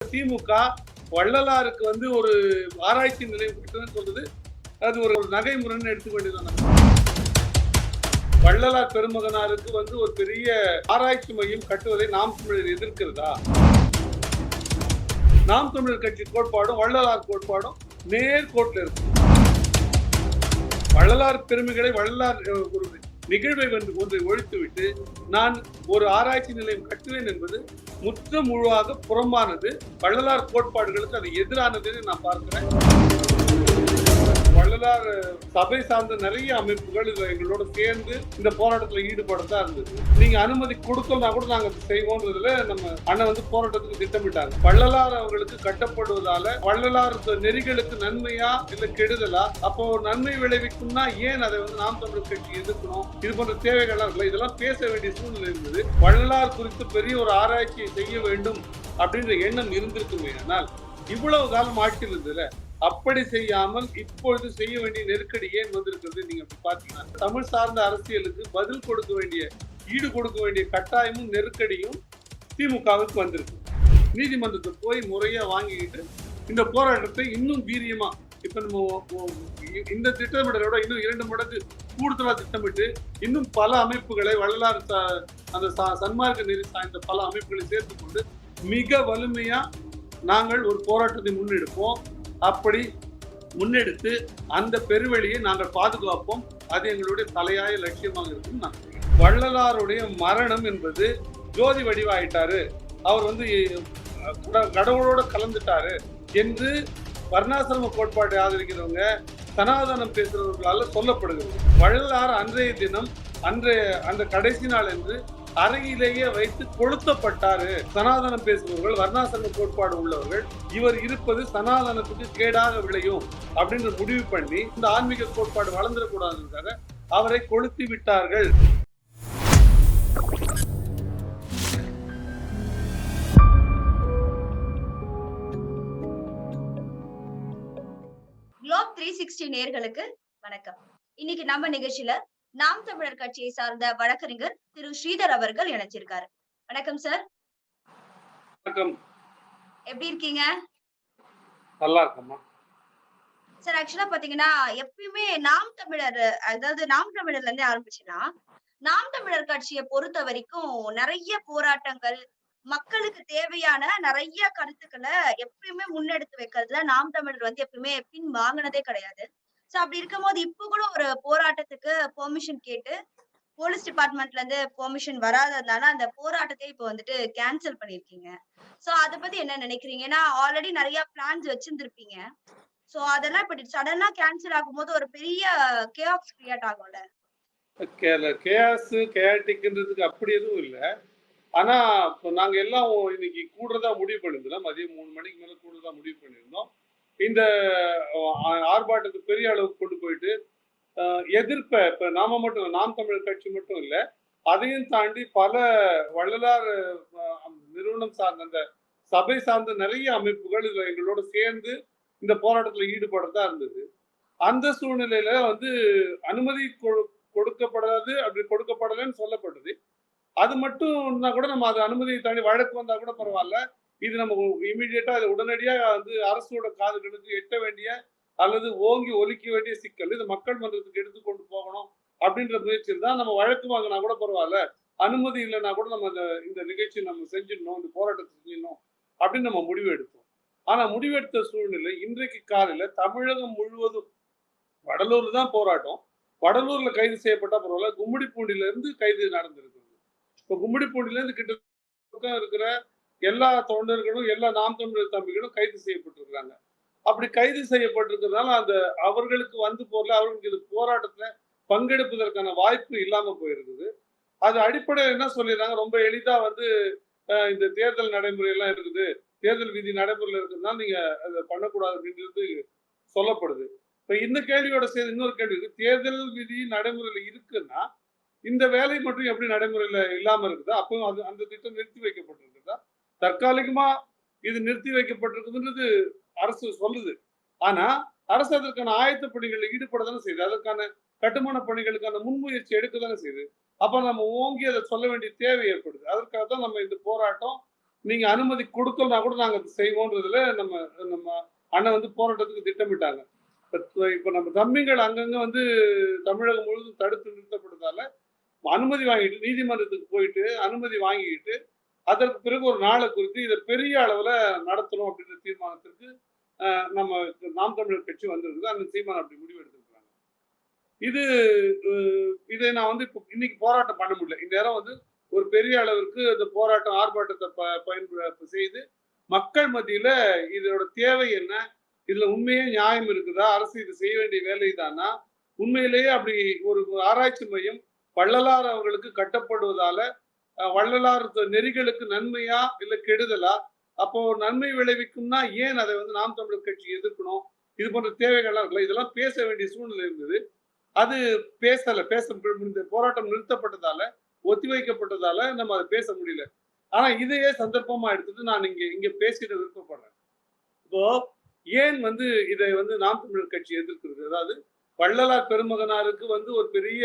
திமுக வள்ளலாருக்கு வந்து ஒரு ஆராய்ச்சி நிலையம் கட்டுன்னு சொல்றது அது ஒரு ஒரு நகைமுறைன்னு எடுத்துக்க வேண்டியதான் வள்ளலார் பெருமகனாருக்கு வந்து ஒரு பெரிய ஆராய்ச்சி மையம் கட்டுவதை நாம் தமிழர் எதிர்க்கிறதா? நாம் தமிழர் கட்சி கோட்பாடும் வள்ளலார் கோட்பாடும் நேர்கோட்டில் இருக்கு. வள்ளலார் பெருமைகளை வள்ளலார் ஒரு நிகழ்வை வந்து ஒன்றை ஒழித்துவிட்டு நான் ஒரு ஆராய்ச்சி நிலையம் கட்டுவேன் என்பது முற்ற முழுவாக புறம்பானது வள்ளலார் கோட்பாடுகளுக்கு அது எதிரானதுன்னு நான் பார்க்கிறேன். வள்ளலார் சபை சார்ந்த நிறைய அமைப்புகள் எங்களோட சேர்ந்து இந்த போராட்டத்தில் ஈடுபடத்தான் இருந்தது. நீங்க அனுமதி கொடுத்தோம்னா கூட நாங்க செய்வோன்றதுல நம்ம அண்ணன் வந்து போராட்டத்துக்கு திட்டமிட்டாங்க வள்ளலார் அவர்களுக்கு கட்டப்படுவதால வள்ளலார் நெறிகளுக்கு நன்மையா இல்ல கெடுதலா? அப்போ நன்மை விளைவிக்கும்னா ஏன் அதை வந்து நாம் தமிழர் கட்சி எதிர்க்கணும்? இது போன்ற தேவைகள்லாம் இருக்குல்ல இதெல்லாம் பேச வேண்டிய சூழ்நிலை இருந்தது. வள்ளலார் குறித்து பெரிய ஒரு ஆராய்ச்சியை செய்ய வேண்டும் அப்படின்ற எண்ணம் இருந்திருக்குமே ஆனால் இவ்வளவு காலம் ஆட்சியில் இருந்ததுல அப்படி செய்யாமல் இப்பொழுது செய்ய வேண்டிய நெருக்கடி ஏன் வந்திருக்கிறது? நீங்க பாத்தீங்கன்னா தமிழ் சார்ந்த அரசியலுக்கு பதில் கொடுக்க வேண்டிய ஈடு கொடுக்க வேண்டிய கட்டாயமும் நெருக்கடியும் திமுகவுக்கு வந்திருக்கு. நீதிமன்றத்தை போய் முறையா வாங்கிக்கிட்டு இந்த போராட்டத்தை இன்னும் வீரியமா இப்ப நம்ம இந்த திட்டமிடலோட இன்னும் இரண்டு மடங்கு கூடுதலா திட்டமிட்டு இன்னும் பல அமைப்புகளை வள்ளலார் அந்த சன்மார்க்க நெறி சார்ந்த பல அமைப்புகளை சேர்த்துக்கொண்டு மிக வலிமையா நாங்கள் ஒரு போராட்டத்தை முன்னெடுப்போம். அப்படி முன்னெடுத்து அந்த பெருவெளியை நாங்கள் பாதுகாப்போம். அது எங்களுடைய தலையாய லட்சியமாக இருக்கும். நான் வள்ளலாருடைய மரணம் என்பது ஜோதி வடிவாயிட்டாரு. அவர் வந்து கடவுளோட கலந்துட்டாரு என்று வர்ணாசிரம கோட்பாட்டை ஆதரிக்கிறவங்க சனாதனம் பேசுகிறவர்களால் சொல்லப்படுகிறது. வள்ளலார் அன்றைய தினம் அன்றைய அந்த கடைசி நாள் என்று அறையிலேயே வைத்து கொளுத்தப்பட்டாரு. சனாதனம் பேசுபவர்கள் வர்ணாசிரம கோட்பாடு உள்ளவர்கள் இவர் இருப்பது சனாதனத்துக்கு கேடாக விளையும் அப்படின்னு முடிவு பண்ணி இந்த ஆன்மீக கோட்பாடு வளர்ந்துடக்கூடாதுக்காக அவரை கொளுத்தி விட்டார்கள். குளோப் த்ரீ சிக்ஸ்டி நேர்களுக்கு வணக்கம். இன்னைக்கு நம்ம நிகழ்ச்சியில நாம் தமிழர் கட்சியை சார்ந்த வழக்கறிஞர் திரு ஸ்ரீதர் அவர்கள் இணைச்சிருக்காரு வணக்கம் சார் வணக்கம். எப்படி இருக்கீங்க? நல்லா இருக்கம்மா. சார் ஆக்சுவலா பாத்தீங்கன்னா எப்பயுமே நாம் தமிழர் அதாவது நாம் தமிழர்ல இருந்து ஆரம்பிச்சுன்னா நாம் தமிழர் கட்சியை பொறுத்த வரைக்கும் நிறைய போராட்டங்கள் மக்களுக்கு தேவையான நிறைய கருத்துக்களை எப்பயுமே முன்னெடுத்து வைக்கிறதுல நாம் தமிழர் வந்து எப்பயுமே பின் வாங்கினதே கிடையாது. சோ அப்படி இருக்கும்போது இப்ப கூட ஒரு போராட்டத்துக்கு பெர்மிஷன் கேட்டு போலீஸ் டிபார்ட்மெண்ட்ல இருந்து பெர்மிஷன் வராததுனால அந்த போராட்டத்தை இப்போ வந்துட்டு கேன்சல் பண்ணிருக்கீங்க. சோ அத பத்தி என்ன நினைக்கிறீங்க? ஏன்னா ஆல்ரெடி நிறைய பிளான்ஸ் வச்சிருந்திருப்பீங்க. சோ அதெல்லாம் இப்படி சடனா கேன்சல் ஆகும்போது ஒரு பெரிய கேஆப்ஸ் கிரியேட் ஆகும்ல. கேஆஸ் கேட்டிக்ன்றதுக்கு அப்படி எதுவும் இல்லை. ஆனா இப்போ நாங்க எல்லாம் இன்னைக்கு கூடுறதா முடிவு பண்ணியிருந்தோம். மதியம் மூணு மணிக்கு மேல கூடுறதா முடிவு பண்ணியிருந்தோம். இந்த ஆர்ப்பாட்டத்தை பெரிய அளவுக்கு கொண்டு போயிட்டு எதிர்ப்ப எதிர்ப்பை இப்ப நாம மட்டும் நாம் தமிழர் கட்சி மட்டும் இல்லை அதையும் தாண்டி பல வள்ளலார் நிறுவனம் சார்ந்த அந்த சபை சார்ந்த நிறைய அமைப்புகள் இதுல எங்களோட சேர்ந்து இந்த போராட்டத்துல ஈடுபடத்தான் இருந்தது. அந்த சூழ்நிலையில வந்து அனுமதி கொடுக்கப்படாது அப்படி கொடுக்கப்படலைன்னு சொல்லப்பட்டது அது மட்டும்னா கூட நம்ம அது அனுமதியை தாண்டி வழக்கு வந்தா கூட பரவாயில்ல. இது நம்ம இமீடியட்டா அது வந்து அரசோட காதுகளுக்கு எட்ட வேண்டிய அல்லது ஓங்கி ஒலிக்க வேண்டிய சிக்கல் இது மக்கள் மன்றத்துக்கு எடுத்து கொண்டு போகணும் அப்படின்ற முயற்சியில் தான் நம்ம வழக்கு வாங்கினா கூட பரவாயில்ல. அனுமதி இல்லைன்னா கூட நம்ம இந்த இந்த நிகழ்ச்சி நம்ம செஞ்சிடணும் இந்த போராட்டத்தை செஞ்சிடணும் அப்படின்னு நம்ம முடிவு எடுத்தோம். ஆனா முடிவெடுத்த சூழ்நிலை இன்றைக்கு காலையில தமிழகம் முழுவதும் வடலூர்ல தான் போராட்டம். வடலூர்ல கைது செய்யப்பட்ட பரவாயில்ல. கும்மிடிப்பூண்டில இருந்து கைது நடந்திருக்கிறது. இப்போ கும்மிடிப்பூண்டில இருந்து கிட்ட இருக்கிற எல்லா தொண்டர்களும் எல்லா நாம் தமிழர் தம்பிகளும் கைது செய்யப்பட்டிருக்கிறாங்க அப்படி கைது செய்யப்பட்டிருக்கிறதுனால அந்த அவர்களுக்கு வந்து போறல அவர்களுக்கு இது போராட்டத்துல பங்கெடுப்பதற்கான வாய்ப்பு இல்லாம போயிருக்குது. அது அடிப்படையில் என்ன சொல்லிடுறாங்க ரொம்ப எளிதா வந்து இந்த தேர்தல் நடைமுறை எல்லாம் இருக்குது. தேர்தல் விதி நடைமுறையில் இருக்குதுன்னா நீங்க அதை பண்ணக்கூடாது அப்படின்றது சொல்லப்படுது. இப்ப இந்த கேள்வியோட சேர்ந்து இன்னொரு கேள்வி இருக்கு. தேர்தல் விதி நடைமுறையில இருக்குன்னா இந்த வேலை மட்டும் எப்படி நடைமுறையில இல்லாம இருக்குதா? அப்பவும் அது அந்த திட்டம் நிறுத்தி வைக்கப்பட்டிருக்குதா? தற்காலிகமா இது நிறுத்தி வைக்கப்பட்டிருக்குதுன்றது அரசு சொல்லுது. ஆனா அரசு அதற்கான ஆயத்த பணிகளில் ஈடுபட தானே செய்யுது. அதற்கான கட்டுமான பணிகளுக்கான முன்முயற்சி எடுக்க தானே செய்யுது. அப்ப நம்ம ஓங்கி அதை சொல்ல வேண்டிய தேவை ஏற்படுது. அதற்காக தான் நம்ம இந்த போராட்டம் நீங்க அனுமதி கொடுக்கலனா கூட நாங்க செய்வோன்றதுல நம்ம நம்ம அண்ணன் வந்து போராட்டத்துக்கு திட்டமிட்டாங்க. இப்ப இப்ப நம்ம தம்பிகள் அங்கங்க வந்து தமிழகம் முழுவதும் தடுத்து நிறுத்தப்படுறதால அனுமதி வாங்கிட்டு நீதிமன்றத்துக்கு போயிட்டு அனுமதி வாங்கிக்கிட்டு அதற்கு பிறகு ஒரு நாளை குறித்து இதை பெரிய அளவில் நடத்தணும் அப்படின்ற தீர்மானத்திற்கு நம்ம நாம் தமிழர் கட்சி வந்திருக்குது. அந்த தீர்மானம் அப்படி முடிவு எடுத்திருக்கிறாங்க. இது இதை நான் வந்து இப்போ இன்னைக்கு போராட்டம் பண்ண முடியல. இந்த நேரம் வந்து ஒரு பெரிய அளவிற்கு இந்த போராட்டம் ஆர்ப்பாட்டத்தை ப பயன்ப செய்து மக்கள் மத்தியில் இதோட தேவை என்ன? இதில் உண்மையே நியாயம் இருக்குதா? அரசு இது செய்ய வேண்டிய வேலை தானா? உண்மையிலேயே அப்படி ஒரு ஆராய்ச்சி மையம் வள்ளலார் அவர்களுக்கு கட்டப்படுவதால வள்ளலார் நெறிகளுக்கு நன்மையா இல்ல கெடுதலா? அப்போ நன்மை விளைவிக்கும்னா ஏன் அதை வந்து நாம் தமிழர் கட்சி எதிர்க்கணும்? இது போன்ற தேவைகள்லாம் இருக்குல்ல இதெல்லாம் பேச வேண்டிய சூழ்நிலை இருந்தது. அது பேசல பேச இந்த போராட்டம் நிறுத்தப்பட்டதால ஒத்திவைக்கப்பட்டதால நம்ம அதை பேச முடியல. ஆனா இதையே சந்தர்ப்பமா எடுத்துட்டு நான் இங்க இங்க பேசிட விருப்பப்படுறேன். இப்போ ஏன் வந்து இதை வந்து நாம் தமிழர் கட்சி எதிர்க்கிறது? அதாவது வள்ளலார் பெருமகனாருக்கு வந்து ஒரு பெரிய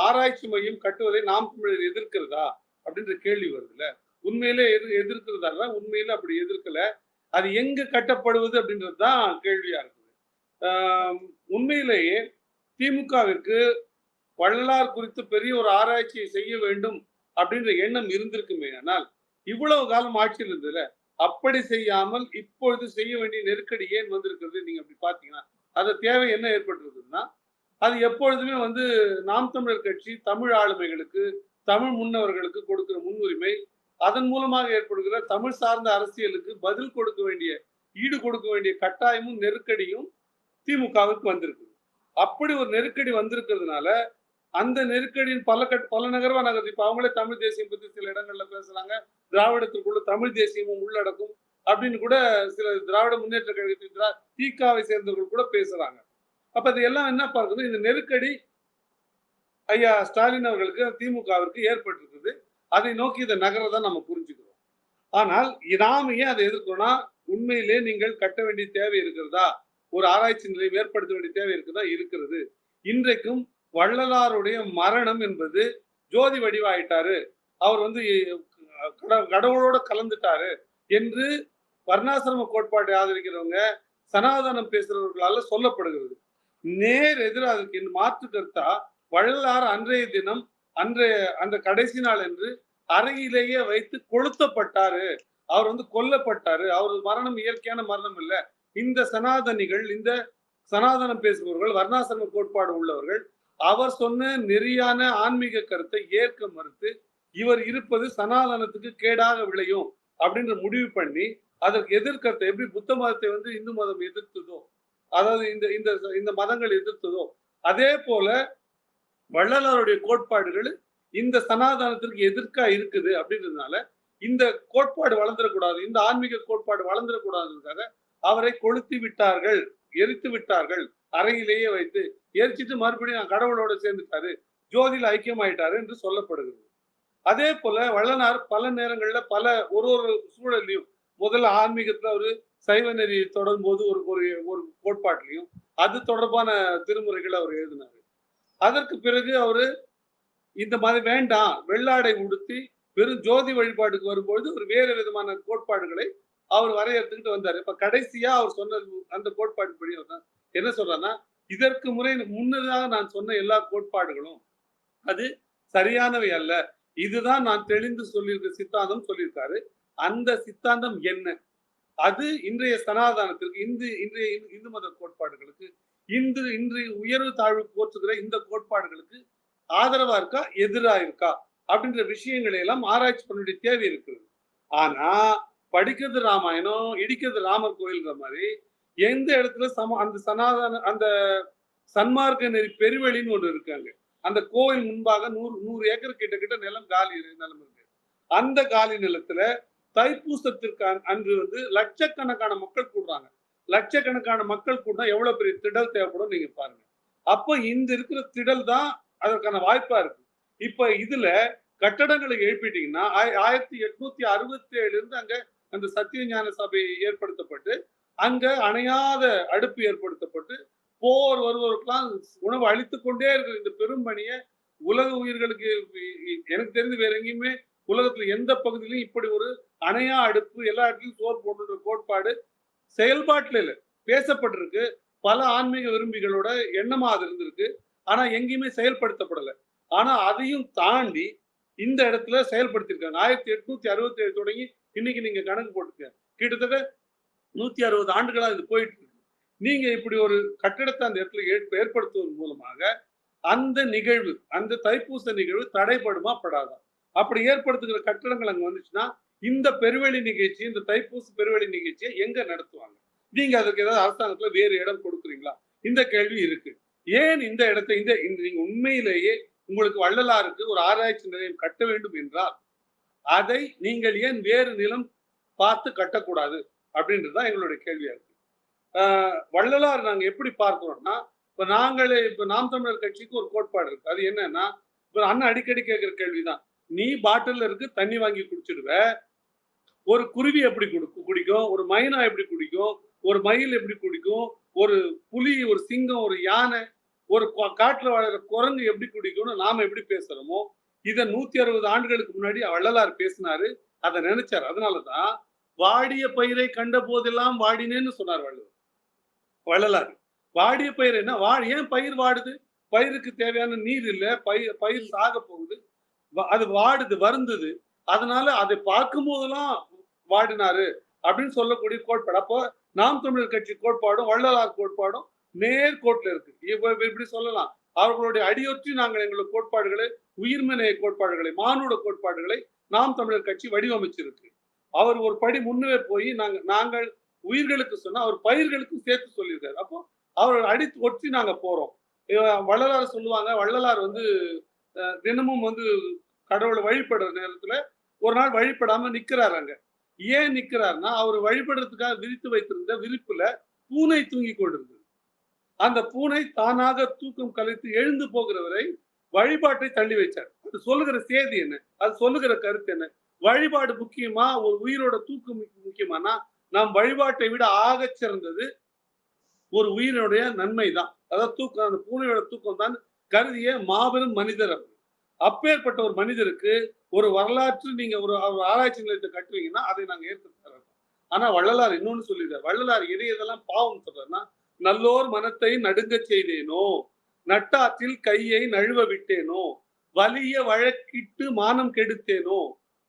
ஆராய்ச்சி மையம் கட்டுவதை நாம் தமிழர் எதிர்க்கிறதா அப்படின்ற கேள்வி வருதுல்ல. உண்மையிலே எது எதிர்க்கிறதா உண்மையில அப்படி எதிர்க்கல. அது எங்க கட்டப்படுவது அப்படின்றது தான் கேள்வியா இருக்குது. ஆஹ், உண்மையிலேயே திமுகவிற்கு வள்ளலார் குறித்து பெரிய ஒரு ஆராய்ச்சியை செய்ய வேண்டும் அப்படின்ற எண்ணம் இருந்திருக்குமே ஆனால் இவ்வளவு காலம் ஆட்சியில் இருந்ததுல அப்படி செய்யாமல் இப்பொழுது செய்ய வேண்டிய நெருக்கடி ஏன் வந்திருக்கிறது நீங்க அப்படி பாத்தீங்கன்னா அது தேவை என்ன ஏற்பட்டிருக்கு அது எப்பொழுதுமே வந்து நாம் தமிழர் கட்சி தமிழ் ஆளுமைகளுக்கு தமிழ் முன்னவர்களுக்கு கொடுக்கிற முன்னுரிமை அதன் மூலமாக ஏற்படுகிற தமிழ் சார்ந்த அரசியலுக்கு பதில் கொடுக்க வேண்டிய ஈடு கொடுக்க வேண்டிய கட்டாயமும் நெருக்கடியும் திமுகவுக்கு வந்திருக்கு. அப்படி ஒரு நெருக்கடி வந்திருக்கிறதுனால அந்த நெருக்கடியின் பல கட் பல நகர்வா நகர்ந்து இப்ப அவங்களே தமிழ் தேசியம் பத்தி சில இடங்கள்ல பேசுறாங்க. திராவிடத்திற்குள்ள தமிழ் தேசியமும் உள்ளடக்கும் அப்படின்னு கூட சில திராவிட முன்னேற்ற கழகத்தின் திரா திகாவை சேர்ந்தவர்கள் கூட பேசுறாங்க. அப்ப இது எல்லாம் என்ன பார்க்குது? இந்த நெருக்கடி ஐயா ஸ்டாலின் அவர்களுக்கு திமுகவிற்கு ஏற்பட்டிருக்குது. அதை நோக்கி இதை நகரதை நம்ம புரிஞ்சுக்கிறோம். ஆனால் நாம ஏன் அதை எதிர்க்கணும்னா உண்மையிலே நீங்கள் கட்ட வேண்டிய தேவை இருக்கிறதா? ஒரு ஆராய்ச்சி நிலையம் ஏற்படுத்த வேண்டிய தேவை இருக்குதா? இருக்கிறது. இன்றைக்கும் வள்ளலாருடைய மரணம் என்பது ஜோதி வடிவாயிட்டாரு. அவர் வந்து கட- கடவுளோட கலந்துட்டாரு என்று வர்ணாசிரம கோட்பாட்டை ஆதரிக்கிறவங்க சனாதனம் பேசுறவர்களால சொல்லப்படுகிறது. நேர் எதிராக அதுக்கு என் மாற்று கருத்தா? வள்ளலார் அன்றைய தினம் அன்றைய அந்த கடைசி நாள் என்று அறையிலேயே வைத்து கொளுத்தப்பட்டாரு. அவர் வந்து கொல்லப்பட்டாரு. அவர் மரணம் இயற்கையான மரணம் இல்ல. இந்த சனாதனிகள் இந்த சனாதனம் பேசுபவர்கள் வர்ணாசிரம கோட்பாடு உள்ளவர்கள் அவர் சொன்ன நெறியான ஆன்மீக கருத்தை ஏற்க மறுத்து இவர் இருப்பது சனாதனத்துக்கு கேடாக விளையும் அப்படின்ற முடிவு பண்ணி அதற்கு எதிர்கருத்தை எப்படி புத்த மதத்தை வந்து இந்து மதம் எதிர்த்ததோ அதாவது இந்த இந்த இந்த மதங்கள் எதிர்த்ததோ அதே போல வள்ளலாருடைய கோட்பாடுகள் இந்த சனாதனத்திற்கு எதிர்க்கா இருக்குது அப்படின்றதுனால இந்த கோட்பாடு வளர்ந்துடக்கூடாது இந்த ஆன்மீக கோட்பாடு வளர்ந்துடக்கூடாதுக்காக அவரை கொளுத்தி விட்டார்கள் எரித்து விட்டார்கள் அறையிலேயே வைத்து எரிச்சிட்டு மறுபடியும் நான் கடவுளோட சேர்ந்துட்டாரு ஜோதியில் ஐக்கியமாயிட்டாரு என்று சொல்லப்படுகிறது. அதே போல வள்ளலார் பல நேரங்கள்ல பல ஒரு ஒரு சூழல்லையும் முதல்ல ஆன்மீகத்துல அவர் சைவ நெறி தொடரும்போது ஒரு ஒரு ஒரு கோட்பாட்டிலையும் அது தொடர்பான திருமுறைகளை அவர் எழுதினாரு. அதற்கு பிறகு அவரு இந்த மாதிரி வேண்டாம் வெள்ளாடை உடுத்தி வெறும் ஜோதி வழிபாட்டுக்கு வரும்பொழுது ஒரு வேறு விதமான கோட்பாடுகளை அவர் வரையறுத்துக்கிட்டு வந்தார். இப்ப கடைசியா அவர் சொன்னது அந்த கோட்பாடு படி அவர் தான் என்ன சொல்றாருன்னா இதற்கு முறை முன்னதாக நான் சொன்ன எல்லா கோட்பாடுகளும் அது சரியானவை அல்ல. இதுதான் நான் தெளிந்து சொல்லியிருக்க சித்தாந்தம் சொல்லியிருக்காரு. அந்த சித்தாந்தம் என்ன? அது இன்றைய சனாதானத்திற்கு இந்து இன்றைய இந்து- இந்து மத கோட்பாடுகளுக்கு இந்து இன்று உயர்வு தாழ்வு போற்றுகிற இந்த கோட்பாடுகளுக்கு ஆதரவா இருக்கா எதிரா இருக்கா அப்படின்ற விஷயங்களை எல்லாம் ஆராய்ச்சி பண்ண வேண்டிய தேவை இருக்குது ஆனா படிக்கிறது ராமாயணம் இடிக்கிறது ராமர் கோயில்ன்ற மாதிரி எந்த இடத்துல சம அந்த சனாதன அந்த சன்மார்க்க நெறி பெருவெளின்னு ஒன்று இருக்காங்க அந்த கோயில் முன்பாக நூறு நூறு ஏக்கர் கிட்ட கிட்ட நிலம் காலி நிலம் இருக்கு. அந்த காலி நிலத்துல தைப்பூசத்திற்கு அன்று வந்து லட்சக்கணக்கான மக்கள் கூடுறாங்க. லட்சக்கணக்கான மக்கள் கூட எவ்வளவு பெரிய திடல் தேவைப்படும் நீங்க பாருங்க. அப்ப இந்த இருக்கிற திடல் தான் அதற்கான வாய்ப்பா இருக்கு. இப்ப இதுல கட்டடங்களை எழுப்பிட்டீங்கன்னா ஆயிரத்தி எட்நூத்தி அறுபத்தி ஏழுல இருந்து அங்க அந்த சத்திய ஞான சபை ஏற்படுத்தப்பட்டு அங்க அணையாத அடுப்பு ஏற்படுத்தப்பட்டு போர் வருவதற்கெல்லாம் உணவு அழித்து கொண்டே இருக்கிற இந்த பெரும் பணியை உலக உயிர்களுக்கு எனக்கு தெரிந்து வேற எங்கேயுமே உலகத்துல எந்த பகுதியிலும் இப்படி ஒரு அணையா அடுப்பு எல்லா இடத்துலயும் சோர் போட்டுன்ற கோட்பாடு செயல்பாட்டுல இல்ல. பேசப்பட்டிருக்கு. பல ஆன்மீக விரும்பிகளோட எண்ணமா அது இருந்திருக்கு. ஆனா எங்கேயுமே செயல்படுத்தப்படல. ஆனா அதையும் தாண்டி இந்த இடத்துல செயல்படுத்தியிருக்காங்க ஆயிரத்தி எட்நூத்தி அறுபத்தி ஏழு தொடங்கி இன்னைக்கு நீங்க கணக்கு போட்டுக்க கிட்டத்தட்ட நூத்தி அறுபது ஆண்டுகளா இது போயிட்டு இருக்கு நீங்க இப்படி ஒரு கட்டிடத்தை அந்த இடத்துல ஏற்ப- ஏற்படுத்துவதன் மூலமாக அந்த நிகழ்வு அந்த தைப்பூச நிகழ்வு தடைபடுமா படாதா அப்படி ஏற்படுத்துகிற கட்டிடங்கள் அங்க வந்துச்சுன்னா இந்த பெருவெளி நிகழ்ச்சி இந்த தைப்பூச பெருவெளி நிகழ்ச்சியை எங்க நடத்துவாங்க? நீங்க அதுக்கு ஏதாவது அரசாங்கத்துல வேறு இடம் கொடுக்குறீங்களா? இந்த கேள்வி இருக்கு. ஏன் இந்த இடத்தை இந்த நீங்க உண்மையிலேயே உங்களுக்கு வள்ளலாருக்கு ஒரு ஆராய்ச்சி நிலையம் கட்ட வேண்டும் என்றால் அதை நீங்கள் ஏன் வேறு நிலம் பார்த்து கட்டக்கூடாது? அப்படின்றது தான் எங்களுடைய கேள்வியா இருக்கு. ஆஹ் வள்ளலார் நாங்க எப்படி பார்க்கிறோம்னா இப்ப நாங்களே இப்ப நாம் தமிழர் கட்சிக்கு ஒரு கோட்பாடு இருக்கு. அது என்னன்னா இப்ப அண்ணன் அடிக்கடி கேட்கிற கேள்விதான். நீ பாட்டில் இருக்கு தண்ணி வாங்கி குடிச்சிடுவ ஒரு குருவி எப்படி குடிக்கும் குடிக்கும்? ஒரு மைனா எப்படி குடிக்கும்? ஒரு மயில் எப்படி குடிக்கும்? ஒரு புலி ஒரு சிங்கம் ஒரு யானை ஒரு கா- வாழ்கிற குரங்கு எப்படி குடிக்கும்னு நாம எப்படி பேசுறோமோ இத நூத்தி அறுபது ஆண்டுகளுக்கு முன்னாடி வள்ளலார் பேசினாரு. அதை நினைச்சாரு. அதனாலதான் வாடிய பயிரை கண்ட போதெல்லாம் வாடினேன்னு சொன்னார் வள்ளுவர் வள்ளலார். வாடிய பயிர் என்ன? வா ஏன் பயிர் வாடுது? பயிருக்கு தேவையான நீர் இல்ல. பயிர் பயிர் சாக போகுது. அது வாடுது வருந்தது. அதனால அதை பார்க்கும் போதெல்லாம் வாடினாரு அப்படின்னு சொல்லக்கூடிய கோட்பாடு. அப்போ நாம் தமிழர் கட்சி கோட்பாடும் வள்ளலார் கோட்பாடும் நேர்கோட்டில் இருக்கு. இப்ப இப்படி சொல்லலாம். அவர்களுடைய அடியொற்றி நாங்கள் எங்களுடைய கோட்பாடுகளை உயிர்மனைய கோட்பாடுகளை மானுட கோட்பாடுகளை நாம் தமிழர் கட்சி வடிவமைச்சிருக்கு. அவர் ஒரு படி முன்னே போய் நாங்கள் நாங்கள் உயிர்களுக்கு சொன்னா அவர் பயிர்களுக்கும் சேர்த்து சொல்லியிருக்காரு. அப்போ அவர் அடி ஒற்றி நாங்க போறோம். வள்ளலார் சொல்லுவாங்க வள்ளலார் வந்து தினமும் வந்து கடவுளை வழிபடுற நேரத்துல ஒரு நாள் வழிபடாம நிக்கிறாரு அங்க. ஏன் நிக்கிறாருன்னா அவர் வழிபடுறதுக்காக விரித்து வைத்திருந்த விரிப்புல பூனை தூங்கி கொண்டிருந்தது. அந்த பூனை தானாக தூக்கம் கலைத்து எழுந்து போகிறவரை வழிபாட்டை தள்ளி வைச்சார். அது சொல்லுகிற செய்தி என்ன? அது சொல்லுகிற கருத்து என்ன? வழிபாடு முக்கியமா? ஒரு உயிரோட தூக்கம் முக்கியமானா? நாம் வழிபாட்டை விட ஆக சிறந்தது ஒரு உயிரினுடைய நன்மை தான் அதாவது தூக்கம் அந்த பூனையோட தூக்கம் தான் கருதிய மாபெரும் மனிதர் அவர். அப்பேற்பட்ட ஒரு மனிதருக்கு ஒரு வரலாற்று நீங்க ஒரு ஆராய்ச்சி நிலையத்தை கட்டுவீங்கன்னா அதை நாங்க ஏற்றுக்கிறோம் ஆனா வள்ளலார் இன்னொன்னு சொல்லிடுறார். வள்ளலார் எதை எதெல்லாம் பாவம் சொல்றாருன்னா நல்லோர் மனத்தை நடுங்கச் செய்தேனோ நட்டாற்றில் கையை நழுவ விட்டேனோ வலிய வழக்கிட்டு மானம் கெடுத்தேனோ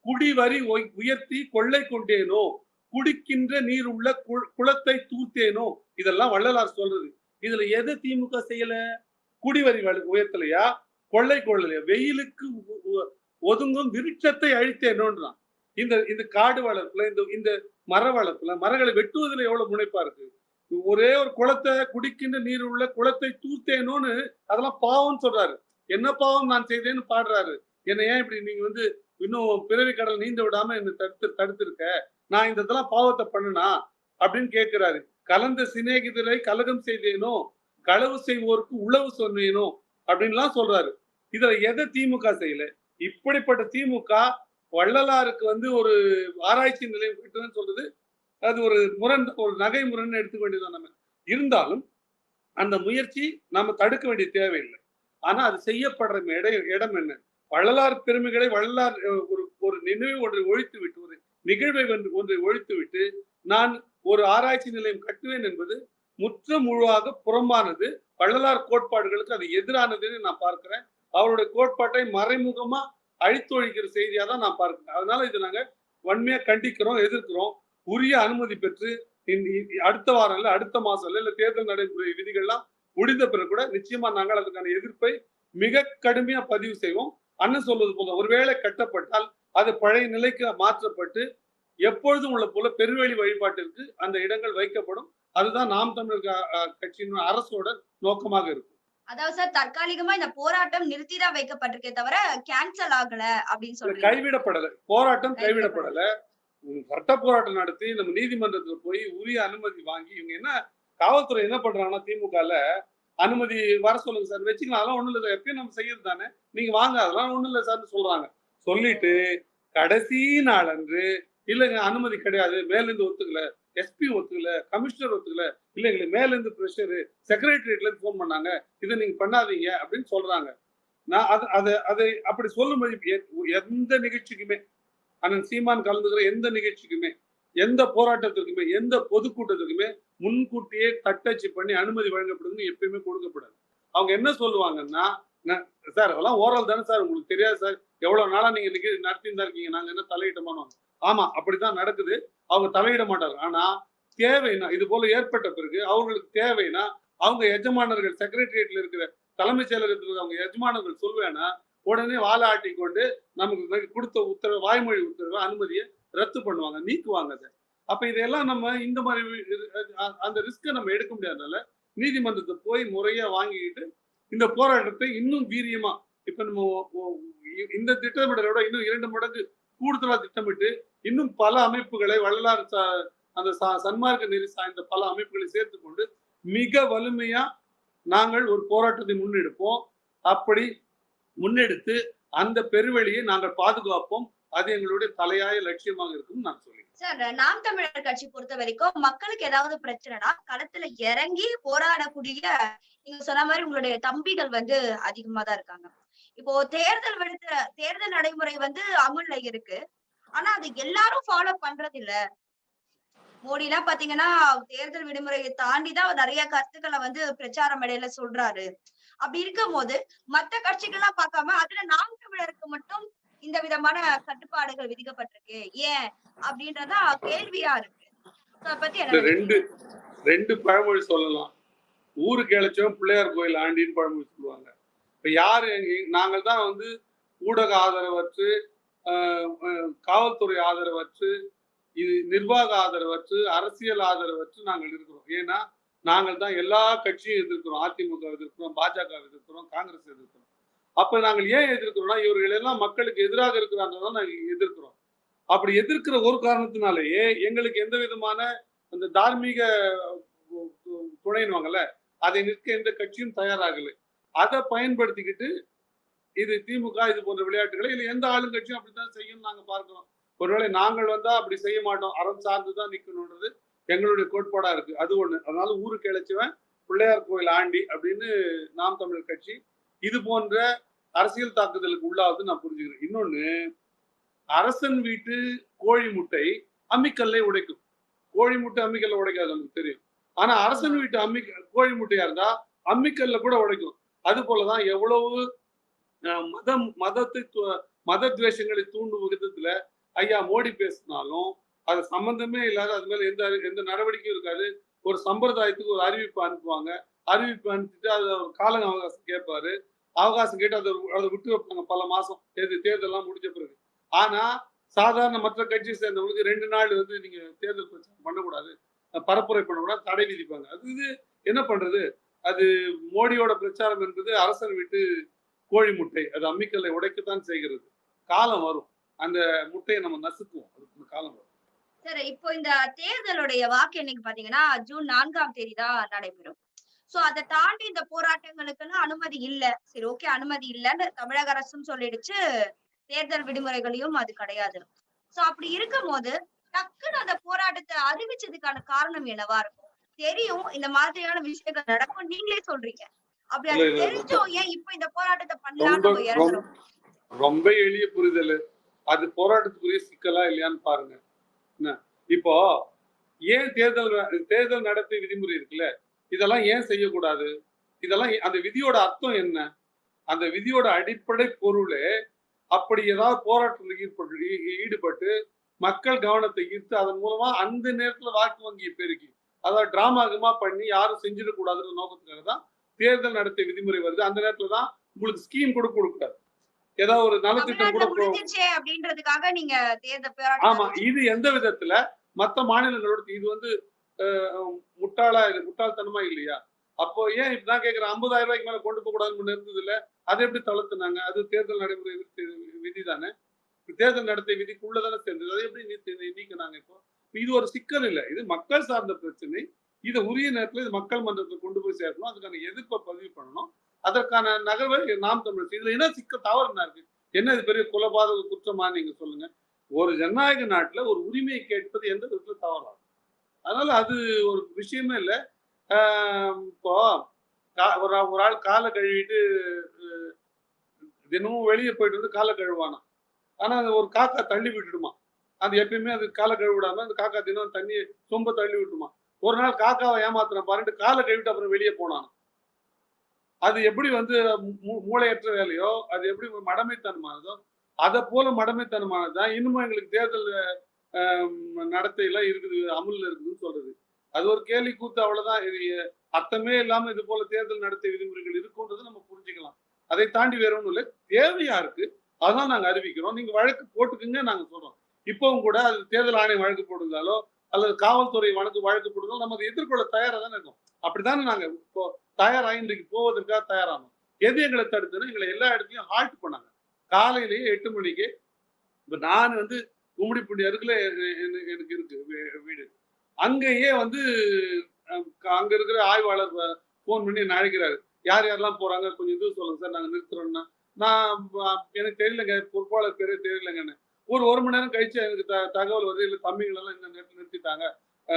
குடிவரி ஒய்- உயர்த்தி கொள்ளை கொண்டேனோ குடிக்கின்ற நீர் உள்ள குளத்தை தூத்தேனோ இதெல்லாம் வள்ளலார் சொல்றது. இதுல எது திமுக செய்யல? குடிவரி உயர்த்தலையா? கொள்ளை கொள்ளலையா வெயிலுக்கு ஒதுங்கும் விருட்சத்தை அழித்தேனோன்றான் இந்த இந்த காடு வளர்ப்புல இந்த இந்த மர வளர்ப்புல மரங்களை வெட்டுவதில் எவ்வளவு முனைப்பா இருக்கு? ஒரே ஒரு குளத்தை குடிக்கின்ற நீர் உள்ள குளத்தை தூத்தேனோன்னு அதெல்லாம் பாவம்னு சொல்றாரு. என்ன பாவம் நான் செய்தேன்னு பாடுறாரு. என்ன ஏன் இப்படி நீங்க வந்து இன்னும் பிறவி கடல் நீந்த விடாம என்ன தடுத்து தடுத்திருக்க? நான் இந்த இதெல்லாம் பாவத்தை பண்ணுனா? அப்படின்னு கேட்கிறாரு. கலந்த சிநேகிதரை கலகம் செய்தேனோ? களவு செய்வோருக்கு உழவு சொன்னேனோ? அப்படின்லாம் சொல்றாரு. இதுல எதை திமுக செய்யல? இப்படிப்பட்ட திமுக வள்ளலாருக்கு வந்து ஒரு ஆராய்ச்சி நிலையம் கட்டுதுன்னு சொல்றது அது ஒரு முரண் ஒரு நகை முரண் எடுத்துக்க வேண்டியதான் நம்ம. இருந்தாலும் அந்த முயற்சி நம்ம தடுக்க வேண்டிய தேவையில்லை. ஆனா அது செய்யப்படுற இடம் இடம் என்ன? வள்ளலார் பெருமைகளை வள்ளலார் ஒரு ஒரு நினைவு ஒன்றை ஒழித்து விட்டு ஒரு நிகழ்வை ஒன்றை ஒழித்து விட்டு நான் ஒரு ஆராய்ச்சி நிலையம் கட்டுவேன் என்பது முற்று முழுவாக புறம்பானது வள்ளலார் கோட்பாடுகளுக்கு அது எதிரானதுன்னு நான் பார்க்கிறேன். அவருடைய கோட்பாட்டை மறைமுகமா அழித்தொழிக்கிற செய்தியா தான் நான் பார்க்கிறேன். அதனால இதை நாங்க வன்மையா கண்டிக்கிறோம் எதிர்க்கிறோம். உரிய அனுமதி பெற்று அடுத்த வாரம் இல்ல அடுத்த மாசம் இல்ல இல்ல தேர்தல் நடைமுறை விதிகள்லாம் முடிந்த பிறகு கூட நிச்சயமா நாங்கள் அதுக்கான எதிர்ப்பை மிக கடுமையா பதிவு செய்வோம். அண்ணன் சொல்வது போல ஒருவேளை கட்டப்பட்டால் அது பழைய நிலைக்கு மாற்றப்பட்டு எப்பொழுதும் உள்ள போல பெருவெளி வழிபாட்டிற்கு அந்த இடங்கள் வைக்கப்படும். அதுதான் நாம் தமிழர் கட்சியின் அரசோட நோக்கமாக இருக்கும். அதாவது சார் தற்காலிகமா இந்த போராட்டம் நிறுத்திதான் வைக்கப்பட்டிருக்கே தவிர கேன்சல் ஆகல அப்படின்னு சொல்றீங்க. கைவிடப்படல. போராட்டம் கைவிடப்படல. சட்ட போராட்டம் நடத்தி நம்ம நீதிமன்றத்துல போய் உரிய அனுமதி வாங்கி இவங்க என்ன காவல்துறை என்ன பண்றாங்கன்னா திமுகல அனுமதி வர சொல்லுங்க சார். வச்சுக்கலாம் அதெல்லாம் ஒண்ணும் இல்லை சார். எப்பயும் நம்ம செய்யறது தானே. நீங்க வாங்க அதெல்லாம் ஒண்ணும் இல்லை சார்னு சொல்றாங்க. சொல்லிட்டு கடைசி நாள் அன்று இல்லைங்க அனுமதி கிடையாது. மேல இருந்து ஒத்துக்கல எஸ்பி ஒத்துக்கல. கமிஷனர் ஒத்துக்கல. இல்ல எங்களுக்கு மேல இருந்து ப்ரெஷரு செக்ரட்டரியேட்ல இருந்து ஃபோன் பண்ணாங்க. இதை நீங்க பண்ணாதீங்க அப்படின்னு சொல்றாங்க. நான் அது அதை அதை அப்படி சொல்லும்போது எந்த நிகழ்ச்சிக்குமே அண்ணன் சீமான் கலந்துக்கிற எந்த நிகழ்ச்சிக்குமே எந்த போராட்டத்திற்குமே எந்த பொதுக்கூட்டத்திற்குமே முன்கூட்டியே தட்டச்சு பண்ணி அனுமதி வழங்கப்படுதுன்னு எப்பயுமே கொடுக்கப்படாது. அவங்க என்ன சொல்லுவாங்கன்னா சார் அதெல்லாம் ஓரல் தானே சார். உங்களுக்கு தெரியாது சார். எவ்வளவு நாளா நீங்க நிகழ்ச்சி நடத்தின்னு தான் இருக்கீங்க. நாங்க என்ன தலையிட்டோமானோம் ஆமா அப்படிதான் நடக்குது. அவங்க தலையிட மாட்டாங்க. ஆனா தேவைன்னா இது போல ஏற்பட்ட பிறகு அவங்களுக்கு தேவைன்னா அவங்க எஜமானர்கள் செக்ரட்டரியேட்ல இருக்கிற தலைமைச் செயலகத்தில் இருக்கிற அவங்க எஜமானர்கள் சொல்வேன்னா உடனே வாழை ஆட்டி கொண்டு நமக்கு கொடுத்த உத்தரவு வாய்மொழி உத்தரவு அனுமதியை ரத்து பண்ணுவாங்க நீக்குவாங்க அதை. அப்ப இதெல்லாம் நம்ம இந்த மாதிரி அந்த ரிஸ்க்கை நம்ம எடுக்க முடியாதனால நீதிமன்றத்தை போய் முறையா வாங்கிக்கிட்டு இந்த போராட்டத்தை இன்னும் வீரியமா இப்ப நம்ம இந்த திட்டமிடலோட இன்னும் இரண்டு மடங்கு கூடுதலா திட்டமிட்டு இன்னும் பல அமைப்புகளை வள்ளலார் அந்த சன்மார்க்க நெறி சார்ந்த பல அமைப்புகளை சேர்த்து கொண்டு மிக வலிமையா நாங்கள் ஒரு போராட்டத்தை முன்னெடுப்போம். அப்படி முன்னெடுத்து அந்த பெருவெளியை நாங்கள் பாதுகாப்போம். அது எங்களுடைய தலையாய லட்சியமாக இருக்கும் நான் சொல்லிக்கிறேன். சார் நாம் தமிழர் கட்சி பொறுத்த வரைக்கும் மக்களுக்கு ஏதாவது பிரச்சனைனா களத்துல இறங்கி போராடக்கூடிய நீங்க சொன்ன மாதிரி உங்களுடைய தம்பிகள் வந்து அதிகமா தான் இருக்காங்க. இப்போ தேர்தல் விடுத்த தேர்தல் நடைமுறை வந்து அமுல்ல இருக்கு. ஆனா அது எல்லாரும் ஃபாலோ பண்றது இல்ல மோடி எல்லாம் பாத்தீங்கன்னா தேர்தல் விடுமுறையை தாண்டி தான் நிறைய கருத்துக்களை வந்து பிரச்சாரம் இடையில சொல்றாரு. அப்படி இருக்கும் போது மத்த கட்சிகள்லாம் பார்க்காம அதுல நாம் தமிழருக்கு மட்டும் இந்த விதமான கட்டுப்பாடுகள் விதிக்கப்பட்டிருக்கு. ஏன்? அப்படின்றதா கேள்வியா இருக்கு. ரெண்டு ரெண்டு பழமொழி சொல்லலாம். ஊருக்கு இழைச்சவன் பிள்ளையார் கோயில் ஆண்டின்னு பழமொழி சொல்லுவாங்க. இப்ப யாரு நாங்கள் தான் வந்து ஊடக ஆதரவற்று காவல்துறை ஆதரவற்று இது நிர்வாக ஆதரவற்று அரசியல் ஆதரவற்று நாங்கள் இருக்கிறோம். ஏன்னா நாங்கள் தான் எல்லா கட்சியும் எதிர்க்கிறோம். அதிமுக எதிர்க்கிறோம் பாஜக எதிர்க்கிறோம் காங்கிரஸ் எதிர்க்கிறோம். அப்ப நாங்கள் ஏன் எதிர்க்கிறோம்னா இவர்கள் எல்லாம் மக்களுக்கு எதிராக இருக்கிறாங்க தான் நாங்கள் எதிர்க்கிறோம். அப்படி எதிர்க்கிற ஒரு காரணத்தினாலேயே எங்களுக்கு எந்த விதமான அந்த தார்மீக துணைன்னுவாங்கல்ல அதை நிற்க எந்த கட்சியும் தயாராகலை. அதை பயன்படுத்திக்கிட்டு இது திமுக இது போன்ற விளையாட்டுகளை இல்லை எந்த ஆளுங்கட்சியும் அப்படித்தான் செய்யும் நாங்க பார்க்கிறோம். ஒருவேளை நாங்கள் வந்தா அப்படி செய்ய மாட்டோம் அறம் சார்ந்து தான் நிக்கணும்ன்றது எங்களுடைய கோட்பாடா இருக்கு. அது ஒண்ணு. அதனால ஊருக்கு இழைச்சவன் பிள்ளையார் கோயில் ஆண்டி அப்படின்னு நாம் தமிழர் கட்சி இது போன்ற அரசியல் தாக்குதலுக்கு உள்ளாவது நான் புரிஞ்சுக்கிறேன். இன்னொன்னு அரசன் வீட்டு கோழி முட்டை அம்மிக்கல்லை உடைக்கும். கோழி முட்டை அம்மிக்கல்ல உடைக்காது நமக்கு தெரியும். ஆனா அரசன் வீட்டு அம்மி கோழி முட்டையா இருந்தா அம்மிக்கல்ல கூட உடைக்கும். அது போலதான் எவ்வளவு அஹ், மதம் மதத்தை மத துவேஷங்களை தூண்டும் விதத்துல ஐயா மோடி பேசினாலும் அது சம்பந்தமே இல்லாத அது மேல எந்த எந்த நடவடிக்கையும் இருக்காது. ஒரு சம்பிரதாயத்துக்கு ஒரு அறிவிப்பு அனுப்புவாங்க. அறிவிப்பு அனுப்பிட்டு அது ஒரு கால அவகாசம் கேட்பாரு. அவகாசம் கேட்டு அதை அதை விட்டு வைப்பாங்க. பல மாசம் தேர்தல் தேர்தல்லாம் முடிஞ்ச பிறகு. ஆனா சாதாரண மற்ற கட்சியை சேர்ந்தவங்களுக்கு ரெண்டு நாள் வந்து நீங்க தேர்தல் பிரச்சாரம் பண்ணக்கூடாது. பரப்புரை பண்ணக்கூடாது தடை விதிப்பாங்க. அது இது என்ன பண்றது? அது மோடியோட பிரச்சாரம் என்பது அரசன் வீட்டு கோழி முட்டை. அது அம்மிக்கல்லை உடைக்கத்தான் செய்கிறது. காலம் வரும். அந்த முட்டையை நம்ம நசுக்குவோம். அதுக்கு காலம் வரும். சார் இப்போ இந்த தேர்தலுடைய வாக்கு என்னைக்கு பாத்தீங்கன்னா ஜூன் நான்காம் தேதி தான் நடைபெறும். சோ அதை தாண்டி இந்த போராட்டங்களுக்கெல்லாம் அனுமதி இல்ல. சரி ஓகே அனுமதி இல்லைன்னு தமிழக அரசும் சொல்லிடுச்சு. தேர்தல் விடுமுறைகளையும் அது கிடையாது. சோ அப்படி இருக்கும் போது டக்குன்னு அந்த போராட்டத்தை அறிவிச்சதுக்கான காரணம் என்னவா இருக்கும்? தெரியும் இந்த மாதிரியான விஷயங்கள் நடக்கும். நீங்களே சொல்றீங்க. அப்படி அது. தெரிஞ்சும் ஏன் இப்ப இந்த போராட்டத்தை பண்ணலாம்னு ரொம்ப நம்ம இறங்குறோம்? ரொம்ப எளிய புரிதல். அது போராட்டத்துக்குரிய சிக்கலா இல்லையான்னு பாருங்க. என்ன? இப்போ ஏன் தேர்தல் தேர்தல் நடத்தை விதிமுறை இருக்குல்ல? இதெல்லாம் ஏன் செய்யக்கூடாது? இதெல்லாம் அந்த விதியோட அர்த்தம் என்ன? அந்த விதியோட அடிப்படை பொருளே அப்படி ஏதாவது போராட்டத்தில் ஈடுபட்டு ஈடுபட்டு மக்கள் கவனத்தை ஈர்த்து அதன் மூலமா அந்த நேரத்துல வாக்கு வங்கியை பெருக்கி அதாவது டிராமாகமா பண்ணி யாரும் செஞ்சிடக்கூடாதுன்ற நோக்கத்துக்காக தான் தேர்தல் நடத்தை விதிமுறை வருது. அந்த நேரத்துல தான் உங்களுக்கு ஸ்கீம் கூட கொடுக்கூடாது ஏதாவது ஒரு நலத்திட்டம் கூட நீங்க ஆமா இது எந்த விதத்துல மத்த மாநிலங்களோட இது வந்து முட்டாளா இது முட்டாள்தனமா இல்லையா? அப்போ ஏன் இப்ப நான் கேக்குறேன் ஐம்பதாயிரம் ரூபாய்க்கு மேல கொண்டு போக கூடாதுன்னு இருந்தது இல்ல. அதை எப்படி தளர்த்துனாங்க? அது தேர்தல் நடைமுறை விதி- விதி தானே தேர்தல் நடத்தை விதிக்குள்ளதானே சேர்ந்தது. அதை எப்படி நீக்கினாங்க இப்போ? இது ஒரு சிக்கல் இல்லை. இது மக்கள் சார்ந்த பிரச்சனை. இதை உரிய நேரத்தில் இது மக்கள் மன்றத்தை கொண்டு போய் சேர்க்கணும். அதுக்கான எதிர்ப்பை பதிவு பண்ணணும். அதற்கான நகர்வை நாம் தமிழ் இதுல என்ன சிக்கல் தவறு என்ன இருக்கு? என்ன இது பெரிய குலபாதக குற்றமா நீங்க சொல்லுங்க? ஒரு ஜனநாயக நாட்டுல ஒரு உரிமையை கேட்பது எந்த விதத்துல தவறாகும் அதனால அது ஒரு விஷயமே இல்லை. இப்போ கா- ஒரு ஒரு ஆள் காலை கழுவிட்டு தினமும் வெளியே போயிட்டு வந்து காலை கழுவானா? ஆனா அது ஒரு காக்கா தள்ளி விட்டுடுமா? அது எப்பயுமே அது காலை கழுவிடாம அந்த காக்கா தினம் தண்ணி சொம்ப தள்ளி விட்டுருமா? ஒரு நாள் காக்காவை ஏமாத்துறேன் பாருட்டு காலை கழுவிட்டு அப்புறம் வெளியே போனான்? அது எப்படி வந்து மூளையற்ற வேலையோ அது எப்படி மடமைத்தனமானதோ அதை போல மடமைத்தனமானது தான் இன்னமும் எங்களுக்கு தேர்தல் நடத்தையெல்லாம் இருக்குது அமுல்ல இருக்குதுன்னு சொல்றது. அது ஒரு கேலி கூத்து அவ்வளவுதான். இது அர்த்தமே இல்லாம இது போல தேர்தல் நடத்தை விதிமுறைகள் இருக்குன்றதை நம்ம புரிஞ்சுக்கலாம். அதை தாண்டி வேற ஒன்றும் இல்லை. தேவையா இருக்கு. அதான் நாங்க அறிவிக்கிறோம். நீங்க வழக்கு போட்டுக்குங்க நாங்க சொல்றோம். இப்பவும் கூட அது தேர்தல் ஆணையம் வழக்கு போடுறதாலோ அல்லது காவல்துறை வழக்கு வழக்கு போட்டிருந்தாலும் நம்ம அதை எதிர்கொள்ள தயாரா தானே இருக்கோம். அப்படித்தானே நாங்க இப்போ தயாராக இன்றைக்கு போவதற்காக தயாரானோம். எது எங்களை தடுத்துன்னா எங்களை எல்லா இடத்துலையும் ஹால்ட் பண்ணாங்க. காலையிலேயே எட்டு மணிக்கு இப்ப நான் வந்து கும்மிடிப்பூண்டி அருகில் எனக்கு இருக்கு வீ- வீடு. அங்கேயே வந்து அங்க இருக்கிற ஆய்வாளர் ஃபோன் பண்ணி என்ன அழைக்கிறாரு. யார் யாரெல்லாம் போறாங்க? கொஞ்சம் இது சொல்லுங்க சார் நாங்கள் நிறுத்துறோம்னா. நான் எனக்கு தெரியலங்க பொறுப்பாளர் பேரே தெரியலங்கன்னு. ஒரு ஒரு மணி நேரம் கழிச்சு எனக்கு த தகவல் வருது இல்லை தம்பிகளெல்லாம் இந்த நேரத்தில் நிறுத்திட்டாங்க.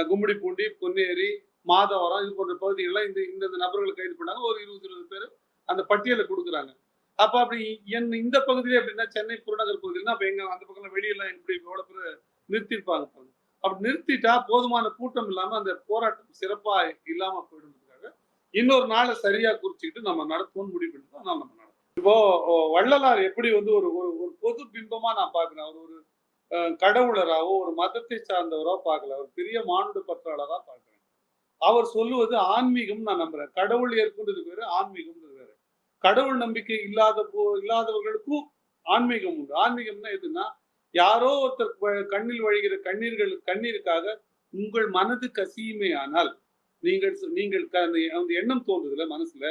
கும்படி கும்மிடிப்பூண்டி பொன்னேரி மாதவரம் இது போன்ற பகுதிகளெலாம் இந்த இந்த இந்த நபர்களை கைது பண்ணாங்க. ஒரு இருபது இருபது பேர் அந்த பட்டியலை கொடுக்குறாங்க. அப்ப அப்படி என் இந்த பகுதியிலே அப்படின்னா சென்னை புறநகர் பகுதியில் அப்ப எங்க அந்த பக்கம் வெளியெல்லாம் எப்படி எவ்வளவு பேர் நிறுத்திருப்பாங்க அப்படி நிறுத்திட்டா போதுமான கூட்டம் இல்லாம அந்த போராட்டம் சிறப்பா இல்லாம போயிடுறதுக்காக இன்னொரு நாளை சரியா குறிச்சுக்கிட்டு நம்ம நடத்துவோம்னு முடிவு பண்ணிட்டு தான் நம்ம நடக்கும் இப்போ ஓ, வள்ளலார் எப்படி வந்து ஒரு ஒரு ஒரு பொது பிம்பமா நான் பாக்குறேன் அவர் ஒரு அஹ், கடவுளராவோ ஒரு மதத்தை சார்ந்தவரோ பார்க்கல. ஒரு பெரிய மானுட பற்றாளரா பார்க்குறேன். அவர் சொல்லுவது ஆன்மீகம் நான் நம்புறேன். கடவுள் ஏற்கொண்டது பேரு ஆன்மீகம்ன்றது. கடவுள் நம்பிக்கை இல்லாத போ இல்லாதவர்களுக்கும் ஆன்மீகம் உண்டு. ஆன்மீகம்னா எதுன்னா யாரோ ஒருத்தர் கண்ணில் வழிகிற கண்ணீர்கள் கண்ணீருக்காக உங்கள் மனது கசியுமே ஆனால் நீங்கள் நீங்கள் அந்த அந்த எண்ணம் தோன்றுதுல மனசுல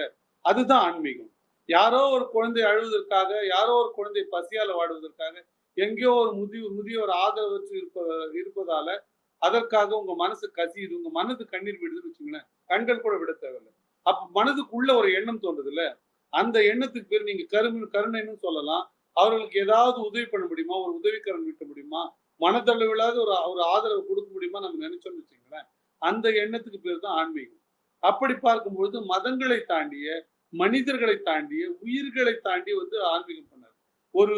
அதுதான் ஆன்மீகம். யாரோ ஒரு குழந்தை அழுவதற்காக யாரோ ஒரு குழந்தை பசியால வாடுவதற்காக எங்கேயோ ஒரு முதிய முதியோர் ஆதரவற்று இருப்ப இருப்பதால அதற்காக உங்க மனசு கசியுது. உங்க மனது கண்ணீர் விடுதுன்னு வச்சுங்களேன் கண்கள் கூட விட தேவையில்லை. அப்ப மனதுக்குள்ள ஒரு எண்ணம் தோன்றுதுல்ல. அந்த எண்ணத்துக்கு பேர் நீங்க கருணை கருணைன்னு சொல்லலாம். அவர்களுக்கு ஏதாவது உதவி பண்ண முடியுமா? ஒரு உதவிக்கரம் நீட்ட முடியுமா? மனதளவில்லாத ஒரு ஒரு ஆதரவு கொடுக்க முடியுமா நம்ம நினைச்சோம்னு வச்சுங்களேன். அந்த எண்ணத்துக்கு பேர் தான் ஆன்மீகம். அப்படி பார்க்கும்பொழுது மதங்களை தாண்டிய மனிதர்களை தாண்டிய உயிர்களை தாண்டி வந்து ஆன்மீகம் பண்ணார். ஒரு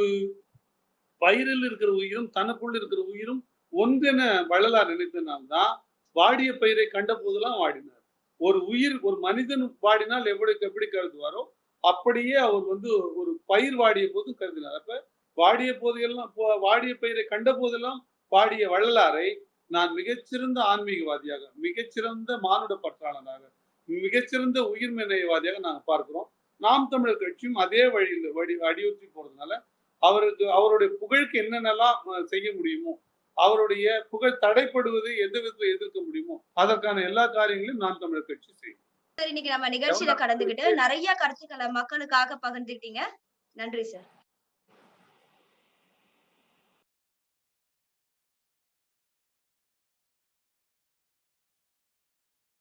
பயிரில் இருக்கிற உயிரும் தனக்குள்ள இருக்கிற உயிரும் ஒன்றென வள்ளலார் நினைத்தனால்தான் வாடிய பயிரை கண்ட போதெல்லாம் வாடினார். ஒரு உயிர் ஒரு மனிதன் வாடினால் எப்படி எப்படி கருதுவாரோ அப்படியே அவர் வந்து ஒரு பயிர் வாடிய போதும் கருதினார். அப்ப வாடிய போதெல்லாம் வாடிய பயிரை கண்ட போதெல்லாம் வாடிய வள்ளலாரை நான் மிகச்சிறந்த ஆன்மீகவாதியாக மிகச்சிறந்த மானுட பற்றாளனாக மிகச்சிறந்த உயிர்மனைவாதியாக நாங்கள் பார்க்கிறோம். நாம் தமிழர் கட்சியும் அதே வழியில் வடி அடியுற்றி போறதுனால அவருக்கு அவருடைய புகழுக்கு என்னென்னலாம் செய்ய முடியுமோ அவருடைய புகழ் தடைப்படுவதை எந்த விதத்தில் எதிர்க்க முடியுமோ அதற்கான எல்லா காரியங்களையும் நாம் தமிழர் கட்சி செய்யும். சார் இன்னைக்கு நம்ம நிகழ்ச்சியில கலந்துக்கிட்டு நிறைய கருத்துக்களை மக்களுக்காக பகிர்ந்துக்கிட்டீங்க. நன்றி சார்.